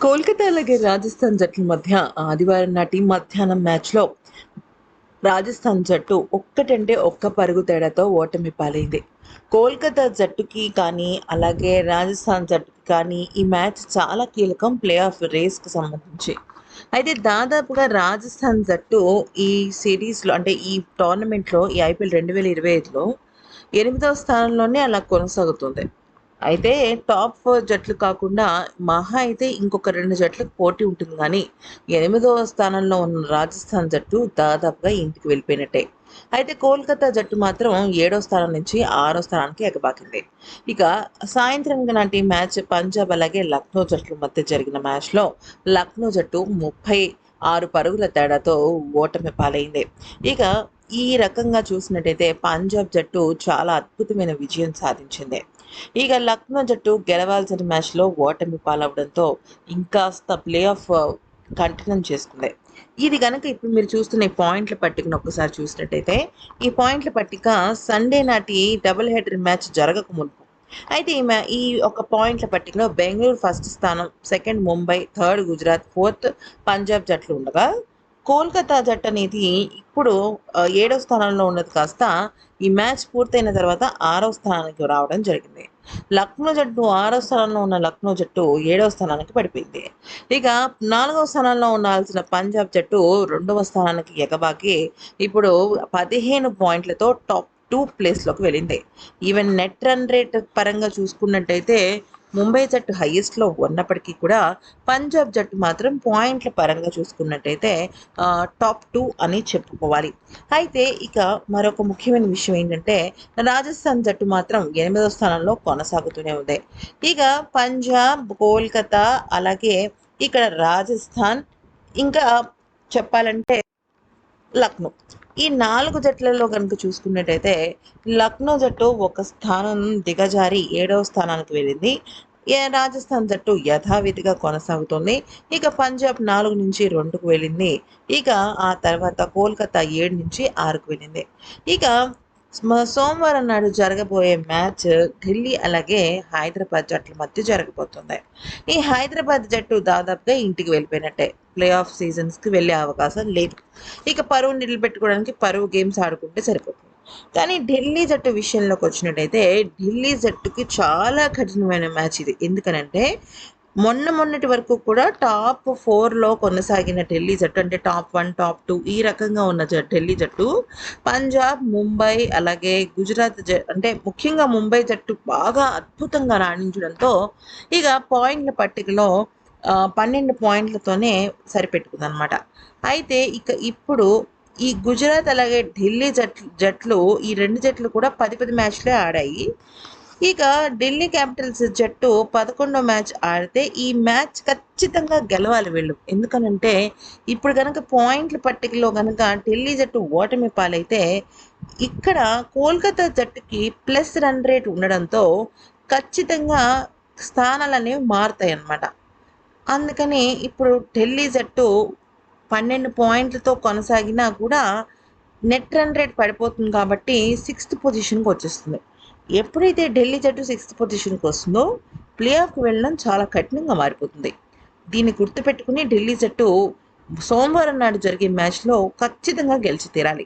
కోల్కతా అలాగే రాజస్థాన్ జట్ల మధ్య ఆదివారం నాటి మధ్యాహ్నం మ్యాచ్లో రాజస్థాన్ జట్టు ఒక్కటంటే ఒక్క పరుగు తేడాతో ఓటమి పాలైంది. కోల్కతా జట్టుకి కానీ అలాగే రాజస్థాన్ జట్టుకి కానీ ఈ మ్యాచ్ చాలా కీలకం ప్లే ఆఫ్ రేస్కి సంబంధించి. అయితే దాదాపుగా రాజస్థాన్ జట్టు ఈ సిరీస్లో అంటే ఈ టోర్నమెంట్లో ఈ ఐపీఎల్ రెండు వేల ఇరవై ఐదులో ఎనిమిదవ స్థానంలోనే అలా కొనసాగుతుంది. అయితే టాప్ ఫోర్ జట్లు కాకుండా మహా అయితే ఇంకొక రెండు జట్లకు పోటీ ఉంటుంది. కానీ ఎనిమిదవ స్థానంలో ఉన్న రాజస్థాన్ జట్టు దాదాపుగా ఇంటికి వెళ్ళిపోయినట్టే. అయితే కోల్కతా జట్టు మాత్రం ఏడో స్థానం నుంచి ఆరో స్థానానికి ఎగబాకింది. ఇక సాయంత్రం నాటి మ్యాచ్ పంజాబ్ అలాగే లక్నో జట్ల మధ్య జరిగిన మ్యాచ్లో లక్నో జట్టు ముప్పై ఆరు పరుగుల తేడాతో ఓటమి పాలైంది. ఇక ఈ రకంగా చూసినట్టయితే పంజాబ్ జట్టు చాలా అద్భుతమైన విజయం సాధించింది. ఇక లక్నో జట్టు గెలవాల్సిన మ్యాచ్లో ఓటమి పాలవడంతో ఇంకాస్త ప్లే ఆఫ్ కంటిన్యూ చేసుకుంది. ఇది కనుక ఇప్పుడు మీరు చూస్తున్న ఈ పాయింట్ల పట్టికను ఒక్కసారి చూసినట్టయితే ఈ పాయింట్ల పట్టిక సండే నాటి డబుల్ హెడర్ మ్యాచ్ జరగక మునుపు. అయితే ఈ మ్యా ఈ ఒక పాయింట్ల పట్టికలో బెంగళూరు ఫస్ట్ స్థానం second Mumbai third Gujarat fourth Punjab జట్లు ఉండగా కోల్కతా జట్టు అనేది ఇప్పుడు ఏడవ ఏడో స్థానంలో ఉన్నది కాస్త ఈ మ్యాచ్ పూర్తయిన తర్వాత ఆరో స్థానానికి రావడం జరిగింది. లక్నో జట్టు ఆరో స్థానంలో ఉన్న లక్నో జట్టు ఏడవ స్థానానికి పడిపోయింది. ఇక నాలుగవ స్థానంలో ఉండాల్సిన పంజాబ్ జట్టు రెండవ స్థానానికి ఎగబాకి ఇప్పుడు పదిహేను పాయింట్లతో టాప్ టూ ప్లేస్లోకి వెళ్ళింది. ఈవెన్ నెట్ రన్ రేట్ పరంగా చూసుకున్నట్టయితే ముంబై జట్టు హైయెస్ట్లో ఉన్నప్పటికీ కూడా పంజాబ్ జట్టు మాత్రం పాయింట్ల పరంగా చూసుకున్నట్టయితే టాప్ టూ అని చెప్పుకోవాలి. అయితే ఇక మరొక ముఖ్యమైన విషయం ఏంటంటే రాజస్థాన్ జట్టు మాత్రం ఎనిమిదవ స్థానంలో కొనసాగుతూనే ఉంది. ఇక పంజాబ్ కోల్కతా అలాగే ఇక్కడ రాజస్థాన్ ఇంకా చెప్పాలంటే లక్నో. ఈ నాలుగు జట్లలో కనుక చూసుకున్నట్టయితే లక్నో జట్టు ఒక స్థానం దిగజారి ఏడవ స్థానానికి వెళ్ళింది. రాజస్థాన్ జట్టు యథావిధిగా కొనసాగుతుంది. ఇక పంజాబ్ నాలుగు నుంచి రెండుకు వెళ్ళింది. ఇక ఆ తర్వాత కోల్కతా ఏడు నుంచి ఆరుకు వెళ్ళింది. ఇక సోమవారం నాడు జరగబోయే మ్యాచ్ ఢిల్లీ అలాగే హైదరాబాద్ జట్ల మధ్య జరగబోతుంది. ఈ హైదరాబాద్ జట్టు దాదాపుగా ఇంటికి వెళ్ళిపోయినట్టే. ప్లే ఆఫ్ సీజన్స్కి వెళ్ళే అవకాశం లేదు. ఇక పరువు నిలబెట్టుకోవడానికి పరువు గేమ్స్ ఆడుకుంటే సరిపోతుంది. కానీ ఢిల్లీ జట్టు విషయంలోకి వచ్చినట్టయితే ఢిల్లీ జట్టుకి చాలా కఠినమైన మ్యాచ్ ఇది. ఎందుకనంటే మొన్న మొన్నటి వరకు కూడా టాప్ ఫోర్లో కొనసాగిన ఢిల్లీ జట్టు అంటే టాప్ వన్ టాప్ టూ ఈ రకంగా ఉన్న జ- ఢిల్లీ జట్టు పంజాబ్ ముంబై అలాగే గుజరాత్ జ అంటే ముఖ్యంగా ముంబై జట్టు బాగా అద్భుతంగా రాణించడంతో ఇక పాయింట్ల పట్టికలో పన్నెండు పాయింట్లతోనే సరిపెట్టుకుందనమాట అయితే ఇక ఇప్పుడు ఈ గుజరాత్ అలాగే ఢిల్లీ జట్లు జట్లు ఈ రెండు జట్లు కూడా పది పది మ్యాచ్లే ఆడాయి. ఇక ఢిల్లీ క్యాపిటల్స్ జట్టు పదకొండో మ్యాచ్ ఆడితే ఈ మ్యాచ్ ఖచ్చితంగా గెలవాలి వీళ్ళు. ఎందుకనంటే ఇప్పుడు కనుక పాయింట్ల పట్టికలో కనుక ఢిల్లీ జట్టు ఓటమి పాలైతే ఇక్కడ కోల్కతా జట్టుకి ప్లస్ రన్ రేట్ ఉండడంతో ఖచ్చితంగా స్థానాలు అనేవి మారుతాయి అన్నమాట అందుకని ఇప్పుడు ఢిల్లీ జట్టు పన్నెండు పాయింట్లతో కొనసాగినా కూడా నెట్ రన్ రేట్ పడిపోతుంది కాబట్టి సిక్స్త్ పొజిషన్కి వచ్చేస్తుంది. ఎప్పుడైతే ఢిల్లీ జట్టు సిక్స్త్ పొజిషన్కి వస్తుందో ప్లే ఆఫ్కి వెళ్ళడం చాలా కఠినంగా మారిపోతుంది. దీన్ని గుర్తుపెట్టుకుని ఢిల్లీ జట్టు సోమవారం నాడు జరిగే మ్యాచ్లో ఖచ్చితంగా గెలిచి తీరాలి.